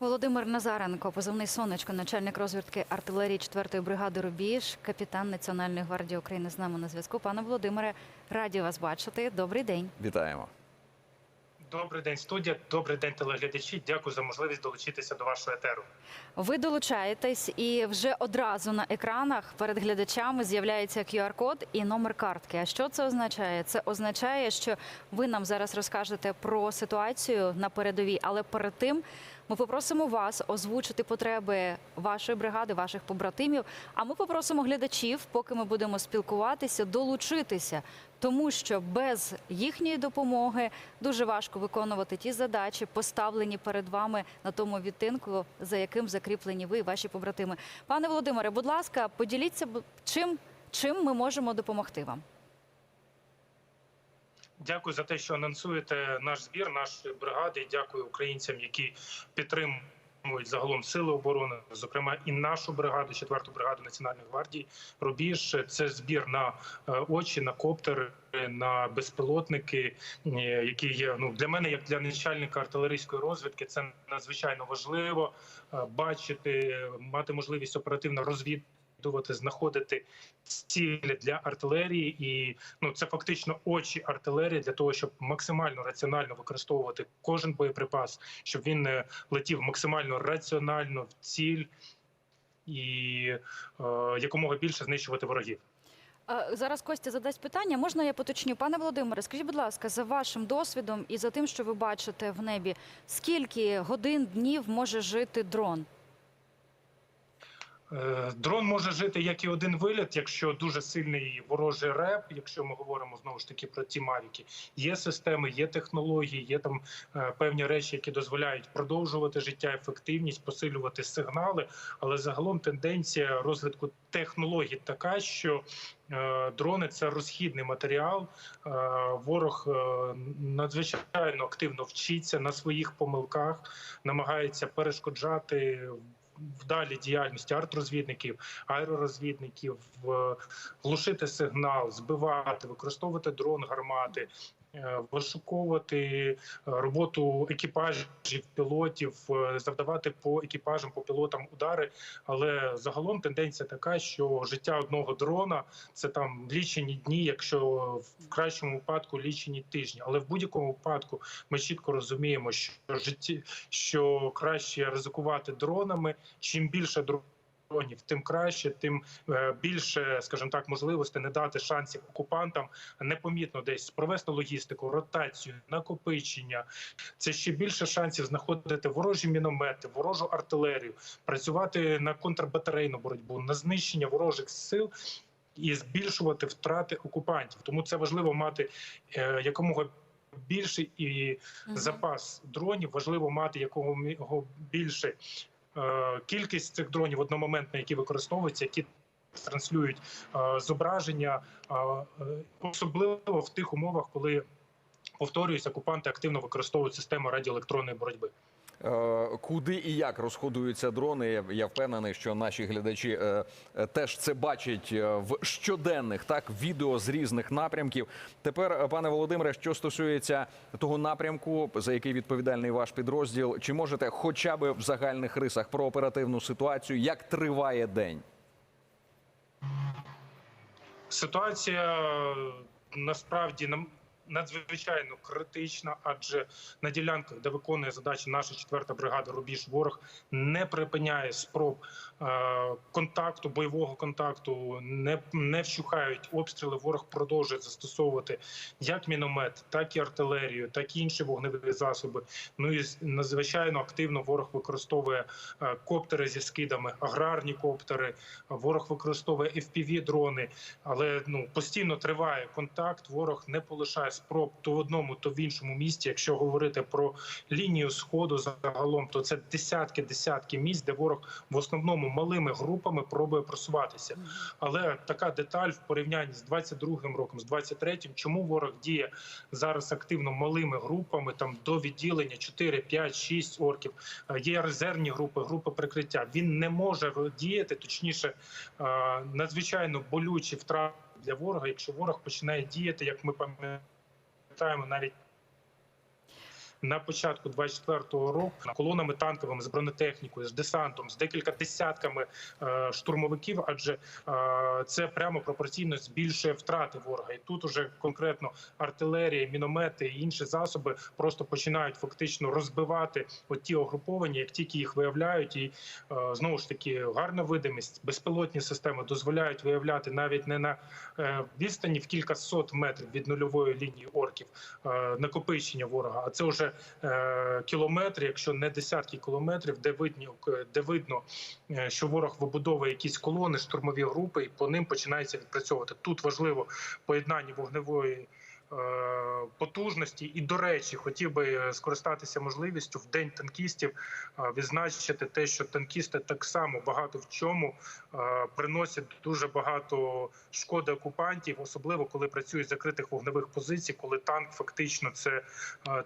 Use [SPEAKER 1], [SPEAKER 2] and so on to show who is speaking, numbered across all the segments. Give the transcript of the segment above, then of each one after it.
[SPEAKER 1] Володимир Назаренко, позивний сонечко, начальник розвідки артилерії 4-ї бригади Рубіж, капітан Національної гвардії України з нами на зв'язку. Пане Володимире, раді вас бачити. Добрий день.
[SPEAKER 2] Вітаємо.
[SPEAKER 3] Добрий день, студія. Добрий день, телеглядачі. Дякую за можливість долучитися до вашого етеру.
[SPEAKER 1] Ви долучаєтесь, і вже одразу на екранах перед глядачами з'являється QR-код і номер картки. А що це означає? Це означає, що ви нам зараз розкажете про ситуацію на передовій, але перед тим ми попросимо вас озвучити потреби вашої бригади, ваших побратимів. А ми попросимо глядачів, поки ми будемо спілкуватися, долучитися, тому що без їхньої допомоги дуже важко виконувати ті задачі, поставлені перед вами на тому відтинку, за яким закріплені ви і ваші побратими. Пане Володимире, будь ласка, поділіться чим, чим ми можемо допомогти вам.
[SPEAKER 3] Дякую за те, що анонсуєте наш збір, нашої бригади. Дякую українцям, які підтримують загалом сили оборони, зокрема і нашу бригаду, 4-ту бригаду Національної гвардії. Рубіж це збір на е, очі, на коптери, на безпілотники, е, які є ну для мене, як для начальника артилерійської розвідки, це надзвичайно важливо е, бачити, мати можливість оперативно розвідувати, знаходити цілі для артилерії, і ну це фактично очі артилерії для того, щоб максимально раціонально використовувати кожен боєприпас, щоб він е, летів максимально раціонально в ціль і е, якомога більше знищувати ворогів.
[SPEAKER 1] Зараз Костя задасть питання. Можна я поточню? Пане Володимире, скажіть, будь ласка, за вашим досвідом і за тим, що ви бачите в небі, скільки годин, днів може жити дрон?
[SPEAKER 3] Е, Дрон може жити як і один виліт, якщо дуже сильний ворожий реп. Якщо ми говоримо знову ж таки про ті мавіки, є системи, є технології, є там е, певні речі, які дозволяють продовжувати життя, ефективність, посилювати сигнали. Але загалом тенденція розвитку технологій така, що е, дрони це розхідний матеріал. Ворог надзвичайно активно вчиться на своїх помилках, намагається перешкоджати вдалі діяльності артрозвідників, аеророзвідників, в- глушити сигнал, збивати, використовувати дрон, гармати. Е, Вишуковувати е, роботу екіпажів, пілотів, е, завдавати по екіпажам, по пілотам удари. Але загалом тенденція така, що життя одного дрона це там лічені дні, якщо в кращому випадку лічені тижні. Але в будь-якому випадку ми чітко розуміємо, що житті, що краще ризикувати дронами. Чим більше дронів, тим краще, тим е, більше, скажімо так, можливостей не дати шансів окупантам непомітно десь провести логістику, ротацію, накопичення. Це ще більше шансів знаходити ворожі міномети, ворожу артилерію, працювати на контрбатарейну боротьбу, на знищення ворожих сил. І збільшувати втрати окупантів, тому це важливо мати е, якомога більший і запас дронів. Важливо мати якого більше кількість цих дронів одномоментно, які використовуються, які транслюють е, зображення, е, е, особливо в тих умовах, коли повторююсь, окупанти активно використовують систему радіоелектронної боротьби.
[SPEAKER 2] Е, Куди і як розходуються дрони? Я- впевнений, що наші глядачі е, е, теж це бачать в щоденних так відео з різних напрямків. Тепер, пане Володимире, що стосується того напрямку, за який відповідальний ваш підрозділ, чи можете хоча б в загальних рисах про оперативну ситуацію, як триває день?
[SPEAKER 3] Ситуація насправді надзвичайно критична, адже на ділянках, де виконує задачі наша четверта бригада Рубіж, ворог не припиняє спроб е, контакту, бойового контакту, не, не вщухають обстріли. Ворог продовжує застосовувати як міномет, так і артилерію, так і інші вогневі засоби. Ну і надзвичайно активно ворог використовує е, коптери зі скидами, аграрні коптери. Ворог використовує fpv дрони, але ну постійно триває контакт. Ворог не полишає спроб то в одному, то в іншому місці. Якщо говорити про лінію сходу загалом, то це десятки десятки місць, де ворог в основному малими групами пробує просуватися. Але така деталь в порівнянні з 22-м роком, з 23-м, чому ворог діє зараз активно малими групами, там до відділення 4, 5, 6 орків. Е, Є резервні групи, групи прикриття. Він не може діяти, точніше, е, надзвичайно болючі втрати для ворога, якщо ворог починає діяти, як ми пам'ятаємо, タイムなり на початку 24-го року колонами танковими з бронетехнікою, з десантом, з декілька десятками е, штурмовиків, адже е, це прямо пропорційно збільшує втрати ворога. І тут уже конкретно артилерія, міномети і інші засоби просто починають фактично розбивати от ті угруповання, як тільки їх виявляють, і е, знову ж таки гарна видимість, безпілотні системи дозволяють виявляти навіть не на е, відстані в кілька сот метрів від нульової лінії орків е, накопичення ворога. А це вже е, кілометри, якщо не десятки кілометрів, де видні де видно, е, що ворог вибудовує якісь колони, штурмові групи, і по ним починається відпрацьовувати. Тут важливо поєднання вогневої. Е, Потужності і до речі, хотів би е, скористатися можливістю в день танкістів е, відзначити те, що танкісти так само багато в чому приносять дуже багато шкоди окупантів, особливо коли працюють з закритих вогневих позицій, коли танк фактично це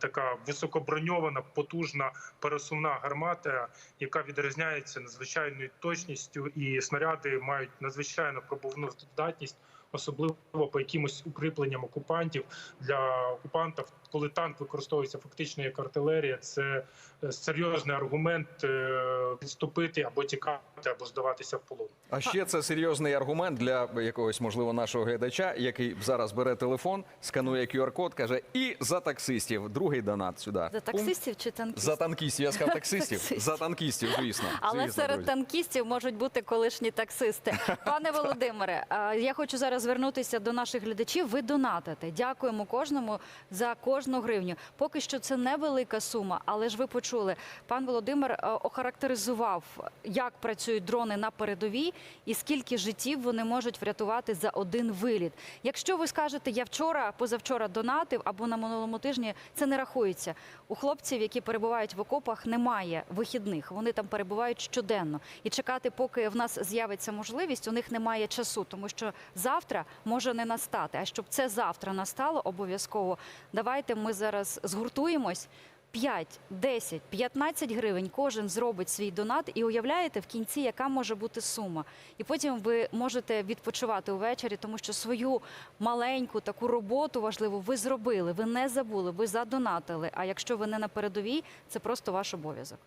[SPEAKER 3] така високоброньована, потужна пересувна гармата, яка відрізняється надзвичайною точністю, і снаряди мають надзвичайно пробувну здатність. Особливо по якимось укріпленням окупантів для окупантів, коли танк використовується фактично як артилерія, це е, серйозний аргумент е, відступити або тікати, або здаватися в полон.
[SPEAKER 2] А ще це серйозний аргумент для якогось можливо нашого глядача, який зараз бере телефон, сканує QR-код, каже і за таксистів. Другий донат сюди.
[SPEAKER 1] За таксистів чи танкістів?
[SPEAKER 2] За танкістів. Я сказав таксистів. За танкістів, звісно.
[SPEAKER 1] Але
[SPEAKER 2] Звісно,
[SPEAKER 1] серед
[SPEAKER 2] друзі.
[SPEAKER 1] танкістів можуть бути колишні таксисти. Пане Володимире, а, я хочу зараз звернутися до наших глядачів. Ви донатите. Дякуємо кожному за кожну гривню. Поки що це невелика сума, але ж ви почули. Пан Володимир е, охарактеризував, як працюють дрони на передовій і скільки життів вони можуть врятувати за один виліт. Якщо ви скажете, я вчора, позавчора донатив або на минулому тижні, це не рахується. У хлопців, які перебувають в окопах, немає вихідних. Вони там перебувають щоденно. І чекати, поки в нас з'явиться можливість, у них немає часу, тому що завтра може не настати. А щоб це завтра настало, обов'язково давайте ми зараз згуртуємось. 5, 10, 15 гривень кожен зробить свій донат і уявляєте в кінці, яка може бути сума. І потім ви можете відпочивати увечері, тому що свою маленьку таку роботу важливу ви зробили, ви не забули, ви задонатили. А якщо ви не на передовій, це просто ваш обов'язок.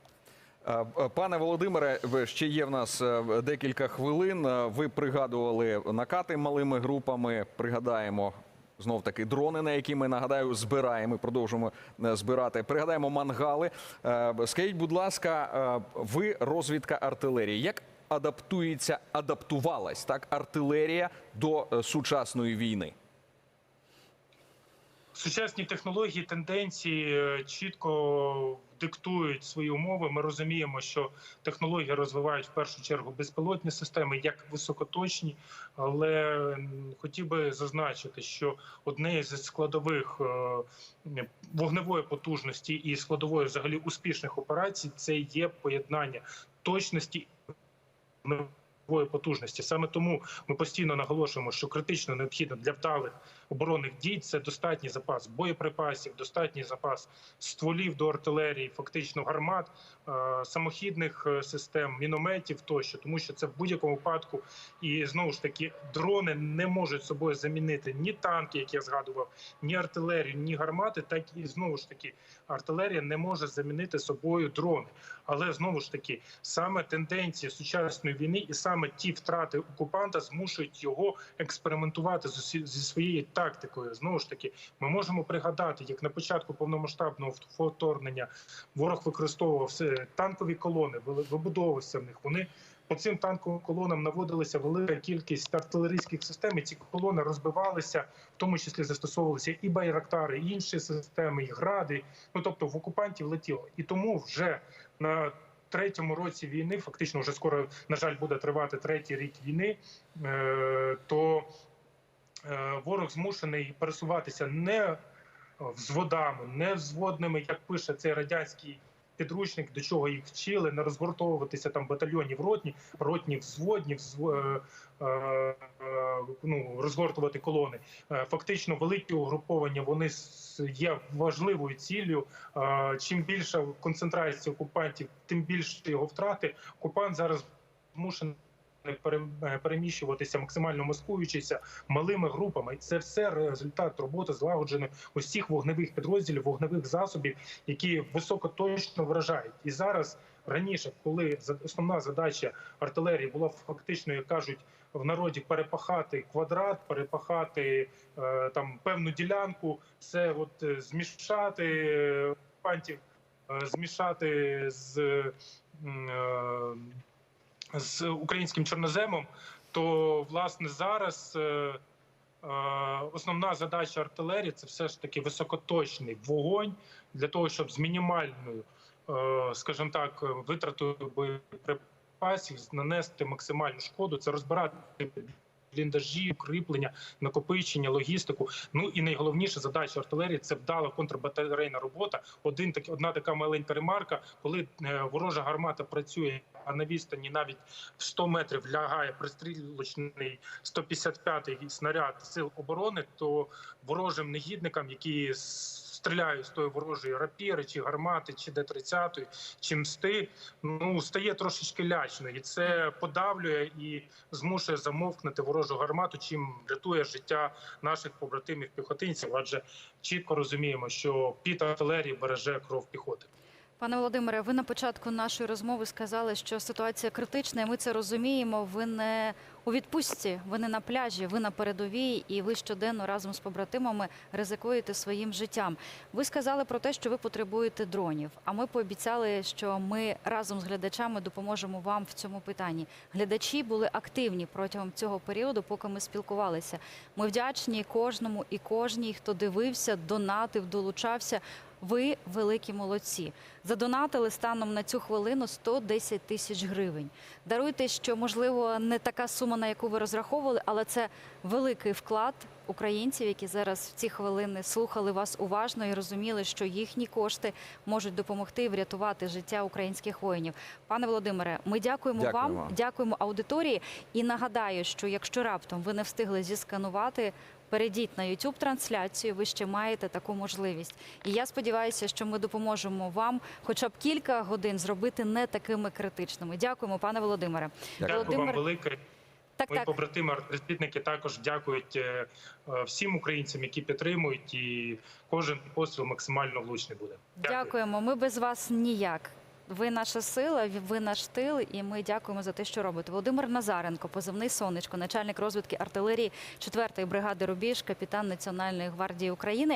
[SPEAKER 2] Пане Володимире, ще є в нас е, декілька хвилин. Е, Ви пригадували накати малими групами. Пригадаємо знов таки дрони, на які ми нагадаю збираємо. і Продовжуємо е, збирати. Пригадаємо мангали. Е, Скажіть, будь ласка, е, ви розвідка артилерії. Як адаптується, адаптувалась так артилерія до сучасної війни?
[SPEAKER 3] Сучасні технології, тенденції е, чітко диктують свої умови. Ми розуміємо, що технології розвивають в першу чергу безпілотні системи, як високоточні. Але хотів би зазначити, що одне з складових е, вогневої потужності і складової взагалі успішних операцій це є поєднання точності потужності. Саме тому ми постійно наголошуємо, що критично необхідно для вдалих оборонних дій це достатній запас боєприпасів, достатній запас стволів до артилерії, фактично гармат, е, самохідних е, систем, мінометів тощо, тому що це в будь-якому випадку, і знову ж таки дрони не можуть собою замінити ні танки, як я згадував, ні артилерію, ні гармати, так і знову ж таки артилерія не може замінити собою дрони. Але знову ж таки, саме тенденції сучасної війни і саме ті втрати окупанта змушують його експериментувати зі своєю тактикою. Знову ж таки, ми можемо пригадати, як на початку повномасштабного вторгнення ворог використовував танкові колони, вибудовувався в них. Вони по цим танковим колонам наводилася велика кількість артилерійських систем. і Ці колони розбивалися, в тому числі застосовувалися і байрактари, і інші системи, і гради. Ну тобто в окупантів летіло. І тому вже на третьому році війни, фактично, вже скоро, на жаль, буде тривати третій рік війни, е, то е, ворог змушений пересуватися не взводами, не взводними, як пише цей радянський підручник, до чого їх вчили, не розгортовуватися там батальйонів ротні, ротні взводні, взв... е, е, е, ну, розгортувати колони. Фактично, великі угруповання вони є важливою ціллю. Чим більша концентрація окупантів, тим більше його втрати. Окупант зараз змушений переміщуватися, максимально маскуючися малими групами. Це все результат роботи злагодженої усіх вогневих підрозділів, вогневих засобів, які високоточно вражають. І зараз раніше, коли основна задача артилерії була фактично, як кажуть. В народі перепахати квадрат, перепахати е, там певну ділянку, це от е, змішати е, окупантів, е, змішати з, е, з українським чорноземом, то власне зараз е, е, основна задача артилерії це все ж таки високоточний вогонь для того, щоб з мінімальною, е, скажімо так, витратою боєприпасів нанести максимальну шкоду. Це розбирати бліндажі, укріплення, накопичення, логістику. Ну і найголовніша задача артилерії це вдала контрбатарейна робота. Один так, одна така маленька ремарка, коли е, ворожа гармата працює. А на відстані навіть в 100 метрів лягає пристрілочний 155-й снаряд сил оборони, то ворожим негідникам, які стріляють з тої ворожої рапіри, чи гармати, чи Д-30, чи мсти, ну стає трошечки лячно, і це подавлює і змушує замовкнути ворожу гармату, чим рятує життя наших побратимів піхотинців. Адже чітко розуміємо, що під артилерії береже кров піхоти.
[SPEAKER 1] Пане Володимире, ви на початку нашої розмови сказали, що ситуація критична, і ми це розуміємо. Ви не у відпустці, ви не на пляжі, ви на передовій, і ви щоденно разом з побратимами ризикуєте своїм життям. Ви сказали про те, що ви потребуєте дронів. А ми пообіцяли, що ми разом з глядачами допоможемо вам в цьому питанні. Глядачі були активні протягом цього періоду, поки ми спілкувалися. Ми вдячні кожному і кожній, хто дивився, донатив, долучався. Ви великі молодці. Задонатили станом на цю хвилину 110 тисяч гривень. Даруйте, що можливо не така сума, на яку ви розраховували, але це великий вклад українців, які зараз в ці хвилини слухали вас уважно і розуміли, що їхні кошти можуть допомогти і врятувати життя українських воїнів. Пане Володимире, ми дякуємо
[SPEAKER 2] Дякую
[SPEAKER 1] вам,
[SPEAKER 2] вам.
[SPEAKER 1] дякуємо аудиторії. І нагадаю, що якщо раптом ви не встигли зісканувати. Перейдіть на youtube трансляцію. Ви ще маєте таку можливість. І я сподіваюся, що ми допоможемо вам, хоча б кілька годин зробити не такими критичними. Дякуємо, пане Володимире.
[SPEAKER 2] Дякую.
[SPEAKER 3] Дякую вам велике.
[SPEAKER 1] Так,
[SPEAKER 3] Мої
[SPEAKER 1] так.
[SPEAKER 3] побратими розвідники також дякують е, е, всім українцям, які підтримують, і кожен постріл максимально влучний буде.
[SPEAKER 1] Дякуємо. Ми без вас ніяк. Ви наша сила, ви наш тил, і ми дякуємо за те, що робите. Володимир Назаренко, позивний сонечко, начальник розвідки артилерії 4-ї бригади Рубіж, капітан Національної гвардії України.